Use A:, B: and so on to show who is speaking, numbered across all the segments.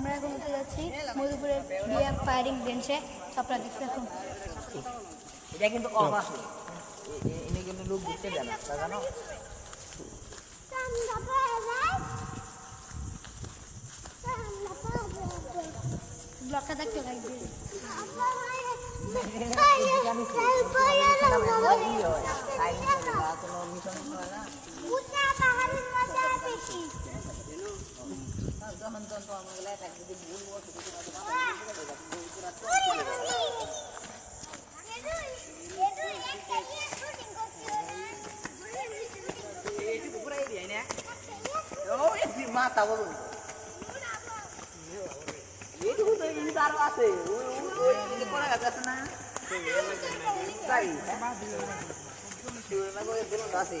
A: আমরা এখন উঠে যাচ্ছি মধুপুরের বিএফ ফায়ারিং রেঞ্জে আপনারা দেখতে থাকুন
B: এটা কিন্তু অফ আছে এনে কিন্তু লোক ঘুরতে দেয় না জানো
A: ব্লকটা দেখতে লাগবে
B: কোনো মিশন হয় না mata bro. Itu kudu ini taruh ase. Ini kok agak kesana. Sai. Sama dulu. Dulu aku belum ase.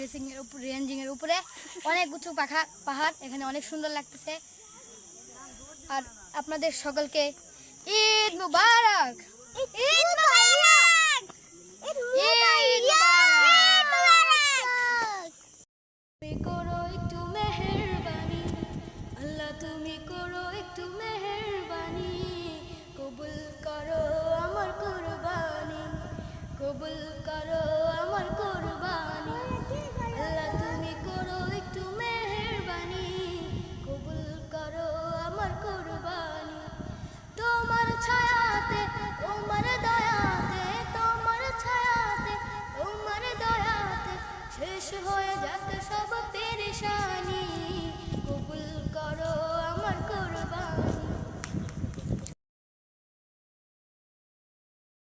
A: Racing এর উপরে, রেঞ্জিং এর উপরে। অনেক উঁচু পাখা, পাহাড়, এখানে অনেক সুন্দর লাগতেছে। আর আপনাদের সকলকে ঈদ মুবারক!
C: ঈদ মুবারক! ঈদ
A: মুবারক! করো একটু মেহেরবানি আল্লাহ তুমি করো একটু মেহেরবানি কবুল করো আমার কুরবানি কবুল করো আমার কুরবানি